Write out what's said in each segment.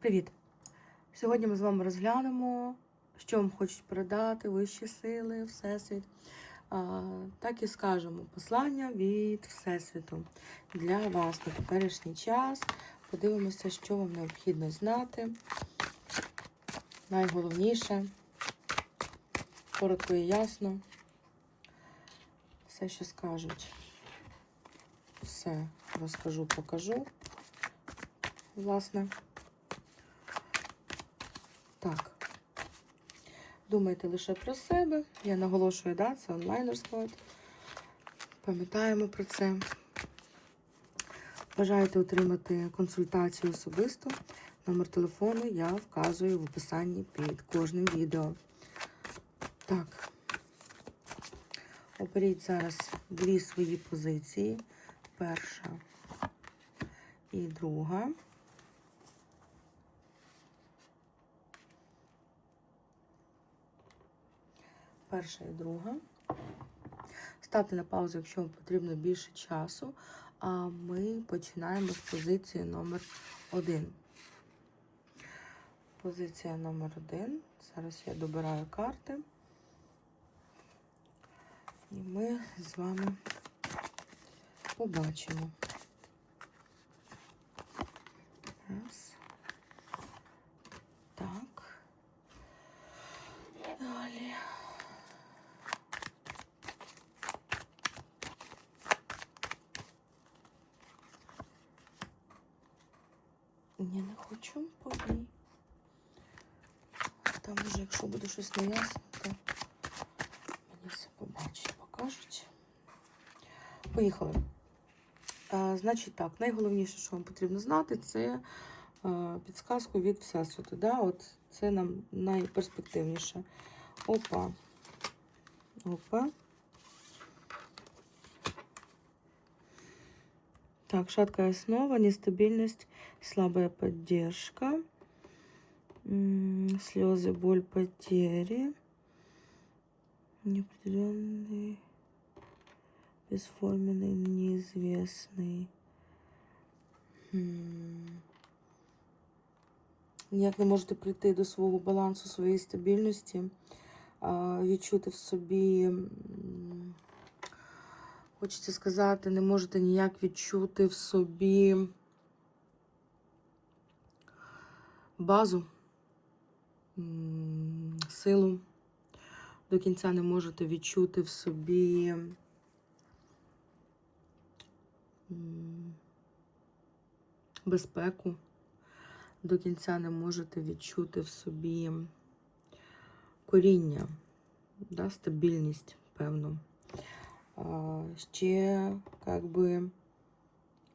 Привіт! Сьогодні ми з вами розглянемо, що вам хочуть передати вищі сили, Всесвіт. А, так і скажемо послання від Всесвіту для вас на теперішній час. Подивимося, що вам необхідно знати. Найголовніше, коротко і ясно. Все, що скажуть. Все розкажу, покажу. Власне. Так. Думайте лише про себе. Я наголошую, да, це онлайн розклад. Пам'ятаємо про це. Бажаєте отримати консультацію особисто. Номер телефону я вказую в описанні під кожним відео. Так. Оберіть зараз дві свої позиції. Перша і друга. Перша і друга. Ставте на паузу, якщо вам потрібно більше часу. А ми починаємо з позиції номер 1. Позиція номер 1. Зараз я добираю карти. І ми з вами побачимо. Раз. Так. Далі. Ні, не хочу подій. Там вже, якщо буде щось неясно, то мені все побачить, покажуть. Поїхали. А, значить так, найголовніше, що вам потрібно знати, це а, підсказку від Всесвіту. Да? От це нам найперспективніше. Опа. Опа. Так, шаткая основа, нестабильность, слабая поддержка, слезы, боль, потери, неопределенный, бесформенный, неизвестный. М. Ніяк не можете прийти до свого балансу, своєї стабільності, а, відчути в собі. м, Хочеться сказати, не можете ніяк відчути в собі базу, м, силу. До кінця не можете відчути в собі безпеку. До кінця не можете відчути в собі коріння, да, стабільність, певну. А, ще как би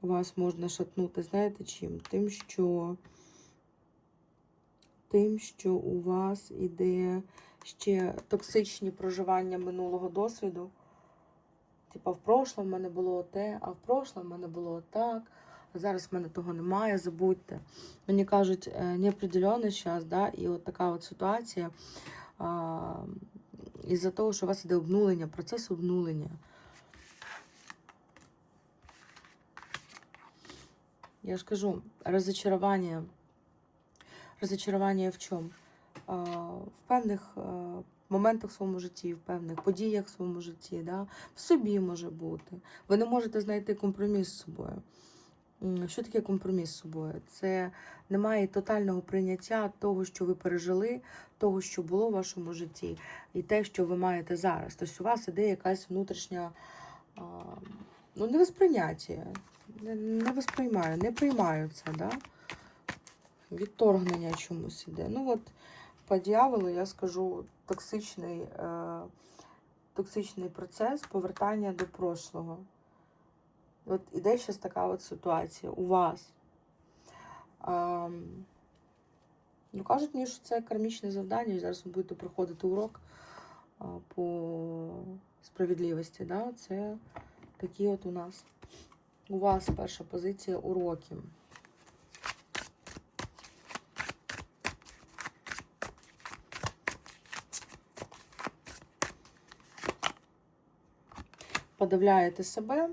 вас можна шатнути, знаєте чим? Тим, що тим, що у вас іде ще токсичні проживання минулого досвіду. Типа, в прошлому в мене було те, а в прошлому в мене було так. А зараз в мене того немає, забудьте. Мені кажуть, е, неопределений час, да, і от така от ситуація. Із-за того, що у вас іде обнулення, процес обнулення. Я ж кажу, розочарування. Розочарування в чому? В певних моментах в своєму житті, в певних подіях в своєму житті, да? в собі може бути. Ви не можете знайти компроміс з собою. Що таке компроміс з собою? Це немає тотального прийняття того, що ви пережили, того, що було в вашому житті, і те, що ви маєте зараз. Тобто у вас іде якась внутрішня ну, невосприйняття. Не, не восприймаю, не приймаю це, да? Відторгнення чомусь іде. Ну от по дьяволу я скажу токсичний, е, токсичний процес повертання до прошлого. От іде зараз така от ситуація у вас. А, ну, кажуть мені, що це кармічне завдання, і зараз ви будете проходити урок а, по справедливості. Да? Це такі от у нас. У вас перша позиція уроки. Подавляєте себе,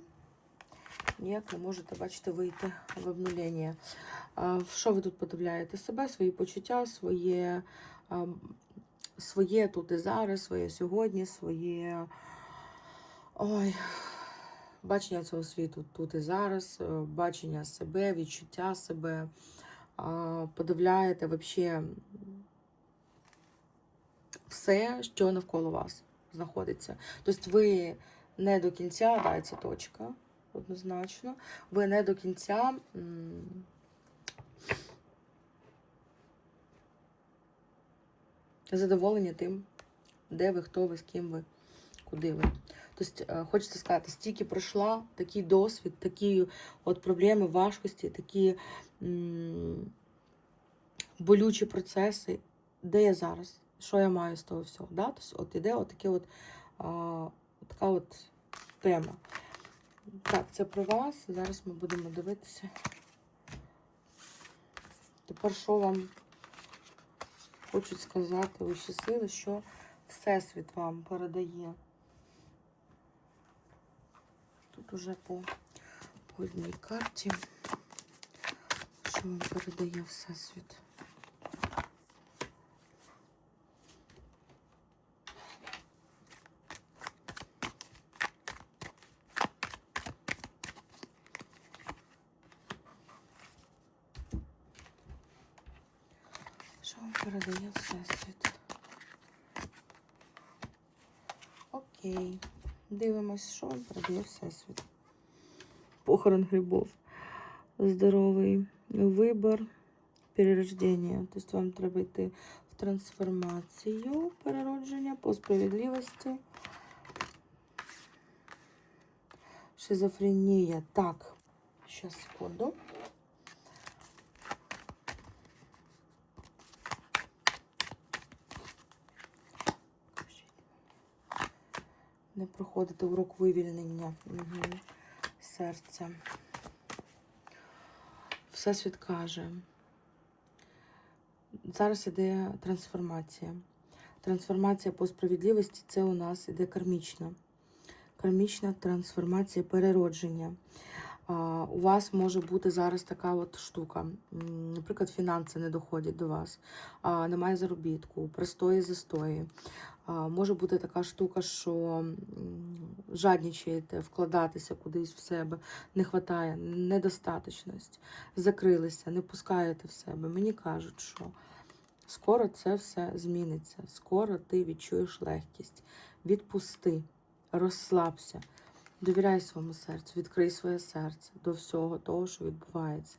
ніяк не можете, бачите, вийти в обнулення. Що ви тут подивляєте? Себе, свої почуття, своє, своє тут і зараз, своє сьогодні, своє ой, бачення цього світу тут і зараз, е, бачення себе, відчуття себе. А, Подивляєте взагалі все, що навколо вас знаходиться. Тобто ви не до кінця, да, це точка, однозначно. Ви не до кінця. м, Задоволені тим, де ви, хто ви, з ким ви, куди ви. Тобто, хочеться сказати, стільки пройшла, такий досвід, такі от проблеми, важкості, такі м, болючі процеси. Де я зараз? Що я маю з того всього? Да? Тобто, от іде от таке от, така от тема. Так, це про вас. Зараз ми будемо дивитися. Тепер що вам хочуть сказати вищі сили, що Всесвіт вам передає. Тут уже по, одній карті, що вам передає Всесвіт. Що вам передає Всесвіт? Окей. Дивимось, що вам передає Всесвіт. Похорон грибов. Здоровий вибор, перерождення. Тобто вам треба йти в трансформацію переродження по справедливості. Шизофренія. Так, сейчас, секунду. Не проходити урок вивільнення угу. серця. Всесвіт каже. Зараз іде трансформація. Трансформація по справедливості це у нас іде кармічна. Кармічна трансформація переродження. У вас може бути зараз така от штука. Наприклад, фінанси не доходять до вас, немає заробітку, простої застої. Може бути така штука, що жаднічаєте вкладатися кудись в себе, не вистачає, недостаточність, закрилися, не пускаєте в себе. Мені кажуть, що скоро це все зміниться. Скоро ти відчуєш легкість. Відпусти, розслабся. Довіряй своєму серцю, відкрий своє серце до всього того, що відбувається.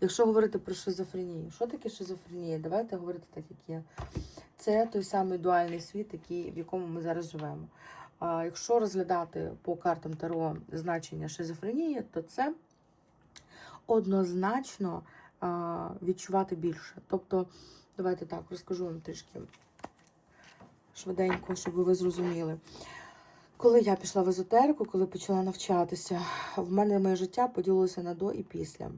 Якщо говорити про шизофренію, що таке шизофренія? Давайте говорити так, як є. Це той самий дуальний світ, який, в якому ми зараз живемо. А якщо розглядати по картам Таро значення шизофренії, то це однозначно відчувати більше. Тобто, давайте так розкажу вам трішки швиденько, щоб ви зрозуміли. Коли я пішла в езотерику, коли почала навчатися, в мене моє життя поділилося на до і після.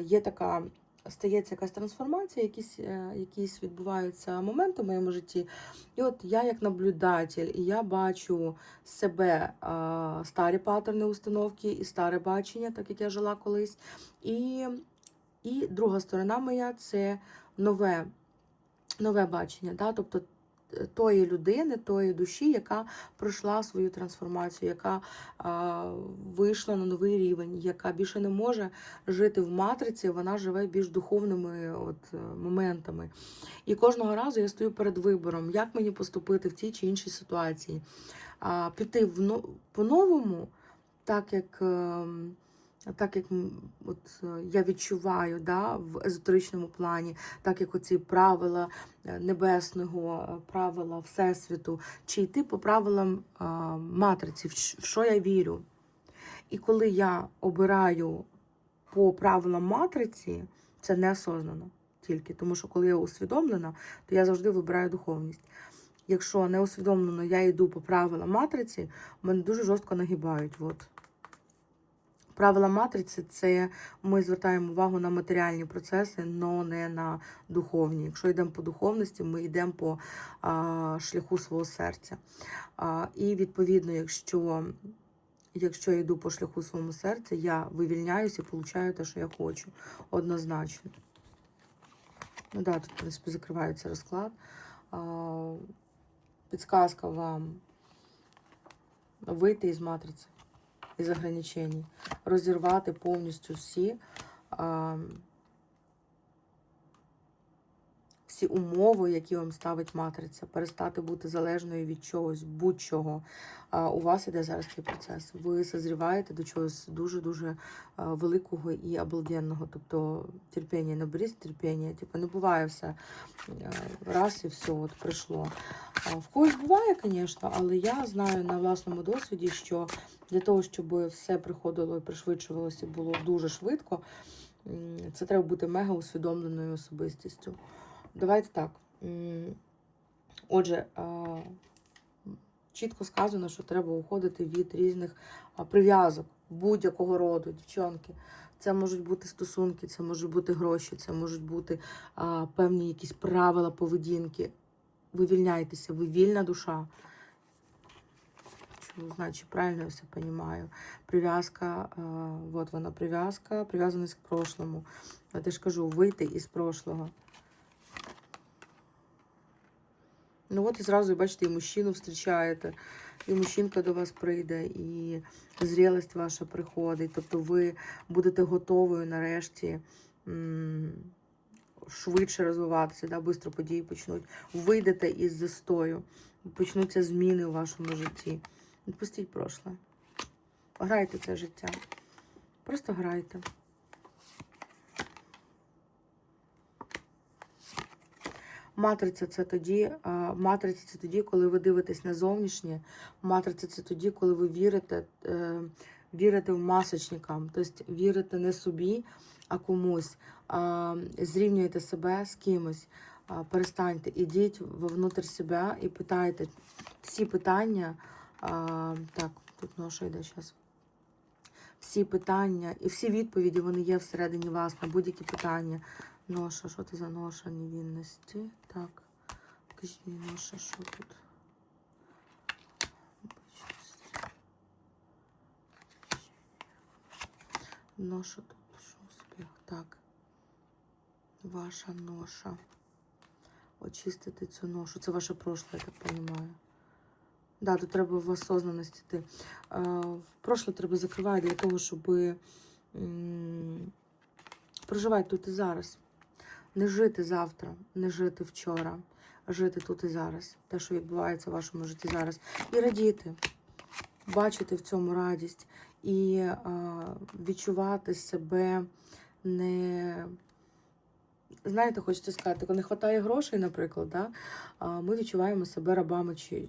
Є така, стається якась трансформація, якісь, е, якісь відбуваються моменти в моєму житті. І от я як наблюдатель, і я бачу себе старі паттерни установки і старе бачення, так як я жила колись. І, і друга сторона моя це нове, нове бачення. Да? Тобто тої людини, тої душі, яка пройшла свою трансформацію, яка а, вийшла на новий рівень, яка більше не може жити в матриці, вона живе більш духовними от, е, моментами. І кожного разу я стою перед вибором, як мені поступити в тій чи іншій ситуації. А, піти по-новому, так як. Так як от, е, я відчуваю да, в езотеричному плані, так як оці правила е, небесного, е, правила Всесвіту, чи йти по правилам а, матриці, в що я вірю. І коли я обираю по правилам матриці, це неосознано тільки, тому що коли я усвідомлена, то я завжди вибираю духовність. Якщо не усвідомлено, я йду по правилам матриці, мене дуже жорстко нагибають. От. Правила матриці це ми звертаємо увагу на матеріальні процеси, але не на духовні. Якщо йдемо по духовності, ми йдемо по а, шляху свого серця. А, і відповідно, якщо Якщо я йду по шляху своєму серця, я вивільняюся і получаю те, що я хочу. Однозначно. Ну да, тут, в принципі, закривається розклад. Підсказка вам вийти із матриці, із ограничень, розірвати повністю всі. Всі умови, які вам ставить матриця, перестати бути залежною від чогось, будь-чого. У вас іде зараз цей процес. Ви созріваєте до чогось дуже-дуже великого і обалденного. Тобто терпіння, наберіть терпіння. Типу, не буває все е, раз і все, от прийшло. В когось буває, звісно, але я знаю на власному досвіді, що для того, щоб все приходило і пришвидшувалося, було дуже швидко, це треба бути мега усвідомленою особистістю. Давайте так. Отже, чітко сказано, що треба уходити від різних прив'язок будь-якого роду, дівчонки. Це можуть бути стосунки, це можуть бути гроші, це можуть бути певні якісь правила поведінки. Вивільняйтеся, ви вільна душа. Значить, правильно я все розумію. Прив'язка, от вона прив'язка, прив'язаність к прошлому. Я теж кажу, вийти із прошлого. Ну от і зразу, бачите, і мужчину зустрічаєте, і мужчинка до вас прийде, і зрілость ваша приходить. Тобто ви будете готовою нарешті швидше розвиватися, да, швидко події почнуть. Вийдете із застою, почнуться зміни у вашому житті. Відпустіть прошле. Грайте це життя. Просто грайте. Матриця це тоді, матриця це тоді, коли ви дивитесь на зовнішнє. Матриця це тоді, коли ви вірите, е, вірите в масочникам, тобто вірите не собі, а комусь, зрівнюєте себе з кимось. Перестаньте, ідіть вовнутрь себе і питайте всі питання. Так, тут ноша йде зараз. Всі питання і всі відповіді вони є всередині вас на будь-які питання. Ноша, що це за ноша невинності? Так. Покажіть мені ноша, що тут? Ноша тут, що успіх. Так. Ваша ноша. Очистити цю ношу. Це ваше прошле, я так розумію. Да, тут треба в осознаність йти. Прошле треба закривати для того, щоб проживати тут і зараз. Не жити завтра, не жити вчора, а жити тут і зараз. Те, що відбувається в вашому житті зараз. І радіти, бачити в цьому радість і а, відчувати себе не. Знаєте, хочеться сказати, коли не вистачає грошей, наприклад, да, ми відчуваємо себе рабами чи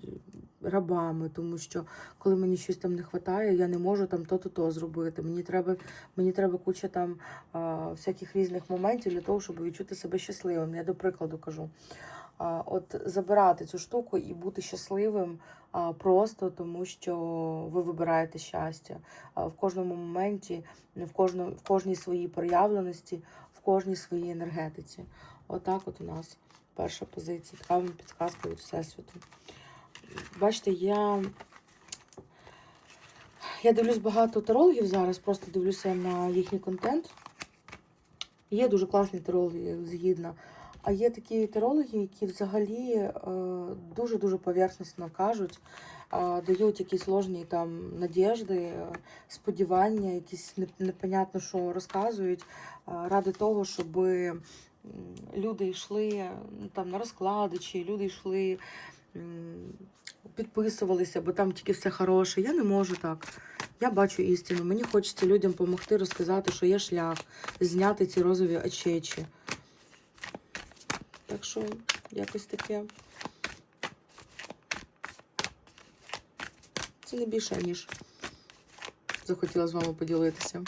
рабами, тому що коли мені щось там не вистачає, я не можу там то-то то зробити. Мені треба, мені треба куча там всяких різних моментів для того, щоб відчути себе щасливим. Я до прикладу кажу. От забирати цю штуку і бути щасливим просто тому, що ви вибираєте щастя в кожному моменті, в, кожному, в кожній своїй проявленості, кожній своїй енергетиці. Отак от у нас перша позиція. Така вам підказка від Всесвіту. Бачите, я. Я дивлюсь багато тарологів зараз, просто дивлюся на їхній контент. Є дуже класні тарологи, згідно. А є такі тарологи, які взагалі е, дуже-дуже поверхностно кажуть, дають якісь ложні там надіжди, е, сподівання, якісь непонятно, що розказують, ради того, щоб люди йшли там на розклади, чи люди йшли, підписувалися, бо там тільки все хороше. Я не можу так. Я бачу істину. Мені хочеться людям допомогти розказати, що є шлях, зняти ці розові очечі. Так що якось таке. Це не більше, ніж захотіла з вами поділитися.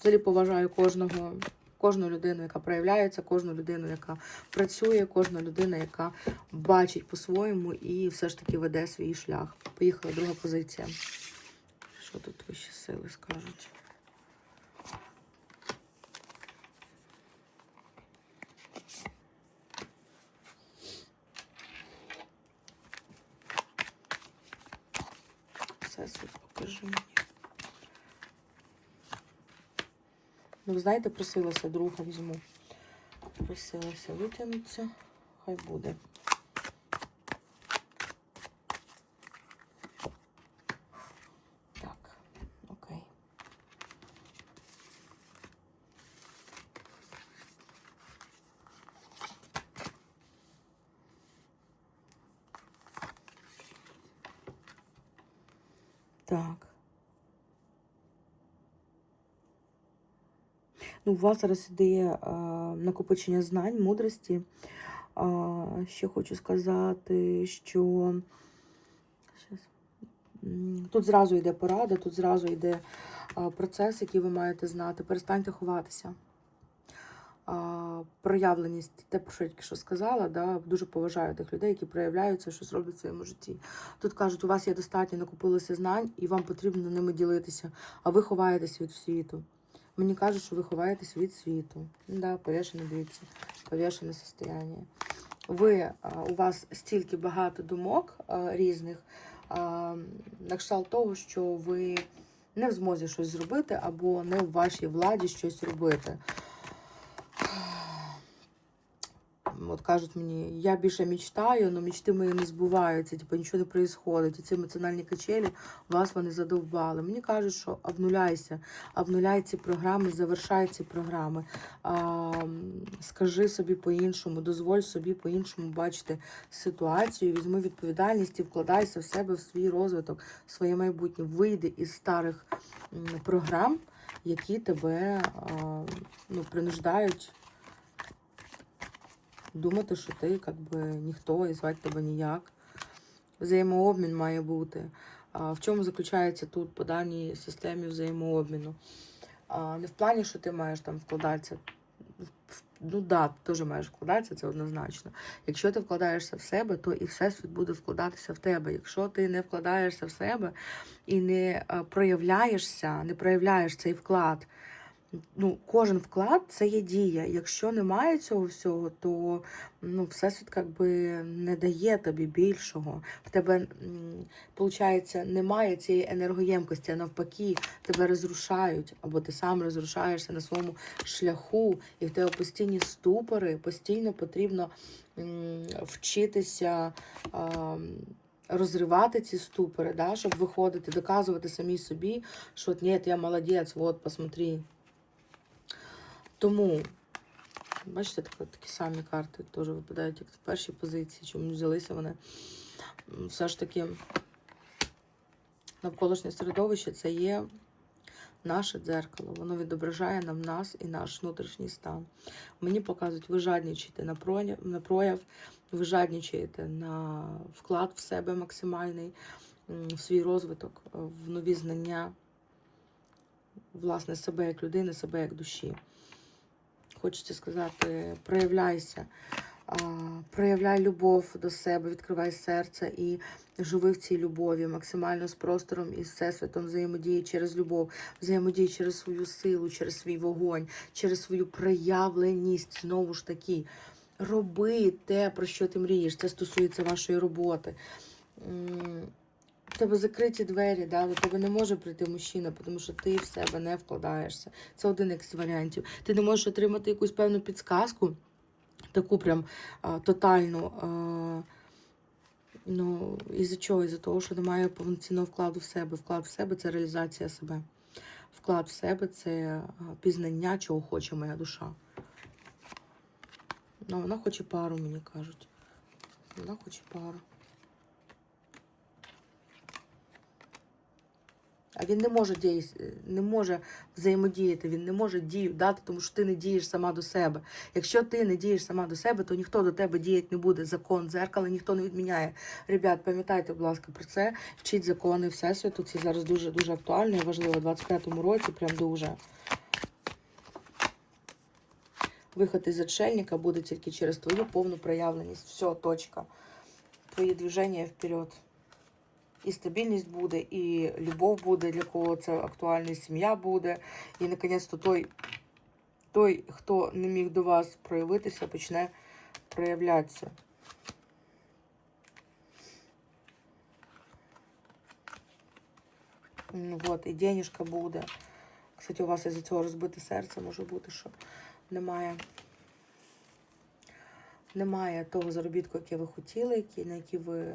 Взагалі поважаю кожного, кожну людину, яка проявляється, кожну людину, яка працює, кожну людину, яка бачить по-своєму і все ж таки веде свій шлях. Поїхала друга позиція. Що тут вищі сили скажуть? Всесвіт, покажи мені. Ну, ви знаєте, просилася друга візьму. Просилася витягнутися, хай буде. Так. Ну, у вас зараз ідея а, накопичення знань, мудрості. А, ще хочу сказати, що. Тут зразу йде порада, тут зразу йде а, процес, який ви маєте знати. Перестаньте ховатися. Проявленість, те, про що я тільки що сказала, да, дуже поважаю тих людей, які проявляються, щось роблять в своєму житті. Тут кажуть, у вас є достатньо, накопилося знань, і вам потрібно ними ділитися, а ви ховаєтесь від світу. Мені кажуть, що ви ховаєтесь від світу. Да, повішене, дивіться, повішене состояние. Ви, у вас стільки багато думок різних, на кшталт того, що ви не в змозі щось зробити, або не в вашій владі щось робити. От кажуть мені, я більше мечтаю, але мечти мої не збуваються, типу нічого не відбувається. І ці емоціональні качелі вас вони задовбали. Мені кажуть, що обнуляйся, обнуляй ці програми, завершай ці програми. А, скажи собі по-іншому, дозволь собі по-іншому бачити ситуацію, візьми відповідальність і вкладайся в себе, в свій розвиток, в своє майбутнє. Вийди із старих програм, які тебе ну, принуждають думати, що ти як би ніхто і звати тебе ніяк. Взаємообмін має бути. А в чому заключається тут по даній системі взаємообміну? А, не в плані, що ти маєш там вкладатися. Ну да, ти теж маєш вкладатися, це однозначно. Якщо ти вкладаєшся в себе, то і всесвіт буде вкладатися в тебе. Якщо ти не вкладаєшся в себе і не проявляєшся, не проявляєш цей вклад, ну, кожен вклад це є дія. Якщо немає цього всього, то ну, всесвіт як би не дає тобі більшого. В тебе, виходить, немає цієї енергоємкості, а навпаки, тебе розрушають, або ти сам розрушаєшся на своєму шляху, і в тебе постійні ступори, постійно потрібно вчитися. Розривати ці ступори, да, щоб виходити, доказувати самі собі, що ні, я молодець, от, посмотри, тому, бачите, такі, самі карти теж випадають, як в першій позиції, чому взялися вони. Все ж таки, навколишнє середовище це є наше дзеркало. Воно відображає нам нас і наш внутрішній стан. Мені показують, ви жадничаєте на прояв, ви жадничаєте на вклад в себе максимальний, в свій розвиток, в нові знання, власне, себе як людини, себе як душі хочеться сказати, проявляйся, проявляй любов до себе, відкривай серце і живи в цій любові, максимально з простором і з всесвітом взаємодії через любов, взаємодії через свою силу, через свій вогонь, через свою проявленість. Знову ж таки, роби те, про що ти мрієш. Це стосується вашої роботи. В тебе закриті двері, да? до тебе не може прийти мужчина, тому що ти в себе не вкладаєшся. Це один із варіантів. Ти не можеш отримати якусь певну підсказку, таку прям а, тотальну. А, ну, із-за чого? Із-за того, що немає повноцінного вкладу в себе. Вклад в себе це реалізація себе. Вклад в себе це пізнання, чого хоче моя душа. Ну, вона хоче пару, мені кажуть. Вона хоче пару. А він не може дій, не може взаємодіяти, він не може дію дати, тому що ти не дієш сама до себе. Якщо ти не дієш сама до себе, то ніхто до тебе діяти не буде. Закон, дзеркало ніхто не відміняє. Ребят, пам'ятайте, будь ласка, про це. Вчіть закони Всесвіту. Це зараз дуже дуже актуально і важливо. У 25-му році прям дуже. Виход із отшельника буде тільки через твою повну проявленість. Все, точка. Твої движення вперед. І стабільність буде, і любов буде, для кого це актуально, і сім'я буде. І, наконець-то, той, той, хто не міг до вас проявитися, почне проявлятися. Ну, от, і денежка буде. Кстати, у вас із-за цього розбите серце може бути, що немає. Немає того заробітку, який ви хотіли, який, на який ви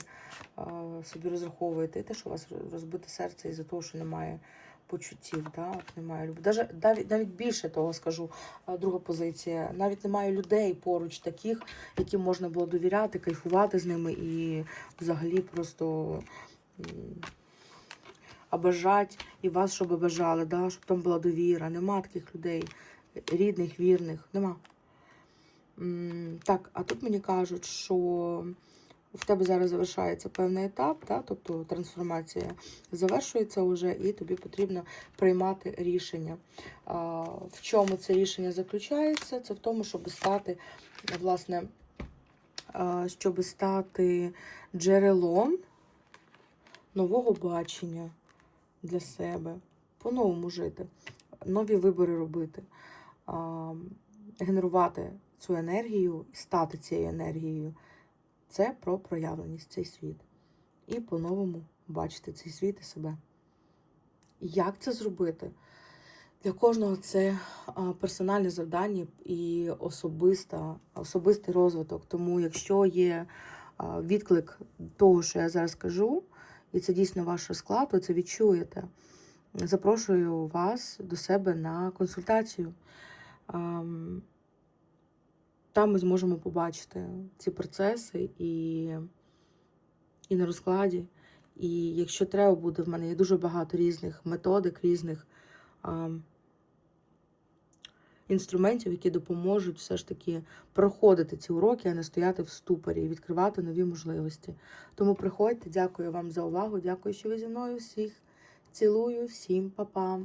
собі розраховуєте. І те, що у вас розбите серце із-за того, що немає почуттів, да? немає любові. Навіть, навіть більше того скажу, друга позиція. Навіть немає людей поруч таких, яким можна було довіряти, кайфувати з ними і взагалі просто м, обажати і вас, щоб обажали, да? щоб там була довіра. Нема таких людей, рідних, вірних, нема. Так, а тут мені кажуть, що в тебе зараз завершається певний етап, да? тобто трансформація завершується вже, і тобі потрібно приймати рішення. В чому це рішення заключається? Це в тому, щоб стати, власне, щоб стати джерелом нового бачення для себе, по-новому жити, нові вибори робити, генерувати цю енергію і стати цією енергією. Це про проявленість цей світ. І по-новому бачити цей світ і себе. Як це зробити? Для кожного це персональне завдання і особиста, особистий розвиток. Тому, якщо є відклик того, що я зараз кажу, і це дійсно ваш розклад, ви це відчуєте. Запрошую вас до себе на консультацію. Ам, Там ми зможемо побачити ці процеси і, і на розкладі. І якщо треба буде, в мене є дуже багато різних методик, різних ам, інструментів, які допоможуть все ж таки проходити ці уроки, а не стояти в ступорі і відкривати нові можливості. Тому приходьте, дякую вам за увагу. Дякую, що ви зі мною всіх цілую, всім па-па.